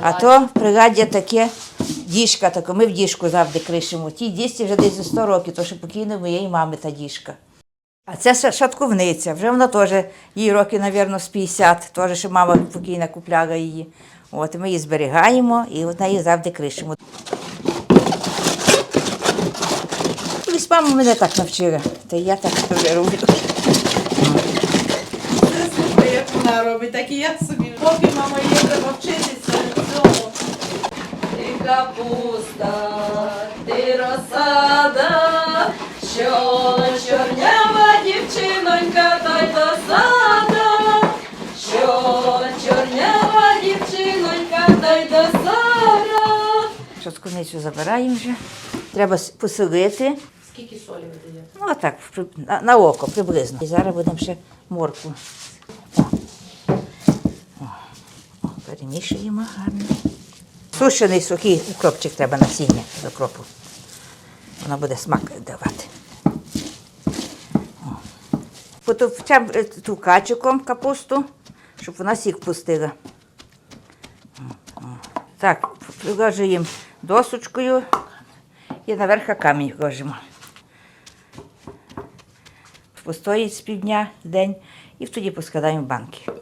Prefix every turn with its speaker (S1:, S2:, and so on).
S1: А то пригадя таке діжка, таке, ми в діжку завжди кришимо. Ті дісті вже десь 100 років, то що покійно моєї мами та діжка. А це ша- шатковниця, вже вона теж, їй років, мабуть, з 50, теж ще мама покійна купляла її. От, ми її зберігаємо і от на її завжди кришимо. Колись мама мене так навчила, та я так вже роблю.
S2: Слухай, як вона робить, так і я собі. Поки мама треба вчитися капуста, ти розсада, що чорнява дівчинонька, та й досада, що чорнява дівчинонька, та й досада.
S1: Шаткуницю забираємо вже. Треба посолити.
S2: Скільки солі ви даєте?
S1: Ну, а так, на, на око приблизно. І зараз будемо ще моркву. Перемішуємо гарно. Сушений сухий укропчик треба насіння до кропу. Воно буде смак давати. Е, ту качуком капусту, щоб вона сік пустила. Так, приложуємо досочкою і наверх камінь ложимо постоїть з півдня день і тоді поскладаємо в банки.